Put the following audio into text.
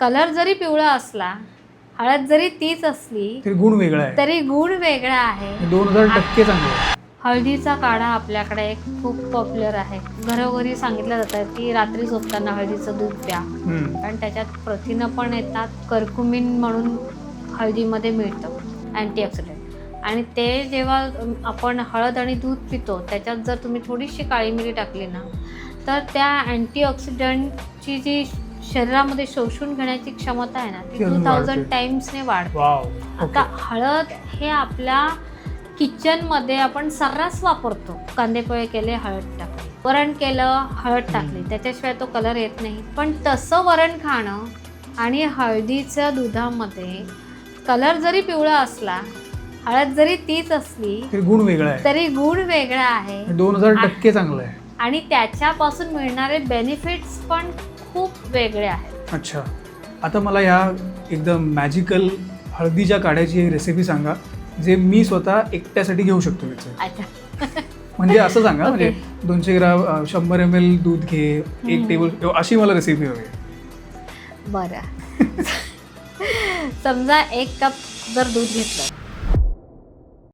Colour जरी पिवळा असला हळद जरी तीच असली तरी गुण वेगळा आहे. तरी गुण वेगळा आहे. दोन हजार टक्के चांगलं आहे. हळदीचा काढा आपल्याकडे एक खूप पॉप्युलर आहे. घरोघरी सांगितलं जातं की रात्री झोपताना हळदीचं दूध प्या. हम्म. कारण त्याच्यात प्रथिनं पण येतात कर्कुमिन म्हणून हळदीमध्ये मिळतं अँटीऑक्सिडंट आणि ते जेव्हा अम, आपण हळद आणि दूध पितो त्याच्यात जर तुम्ही थोडीशी काळी मिरी टाकली ना तर त्या अँटीऑक्सिडंटची जी शरीरामध्ये शोषून घेण्याची क्षमता आहे ना ती टू थाउजंड वाढते. टाइम्सने वाढते. वाव आता हळद हे आपल्या किचनमध्ये आपण सर्रास वापरतो. कांदेपोहे केले हळद टाकली. वरण केलं हळद टाकली. त्याच्याशिवाय तो कलर येत नाही. पण तसं वरण खाणं आणि हळदीच्या दुधामध्ये कलर जरी पिवळा असला हळद जरी तीच असली तरी गुण वेगळा आहे. तरी गुण वेगळा आहे. दोन हजार टक्के चांगलं आहे. आणि त्याच्यापासून मिळणारे बेनिफिट्स पण खूप वेगळे आहेत. अच्छा. आता मला ह्या एकदम मॅजिकल हळदीच्या काढ्याची रेसिपी सांगा जे मी स्वतः एकट्यासाठी घेऊ शकतो याचं. अच्छा. म्हणजे असं सांगा. म्हणजे दोनशे ग्राम शंभर एम एल दूध घे एक. टेबल अशी मला रेसिपी हवी बरं. समजा एक कप जर दूध घेतलं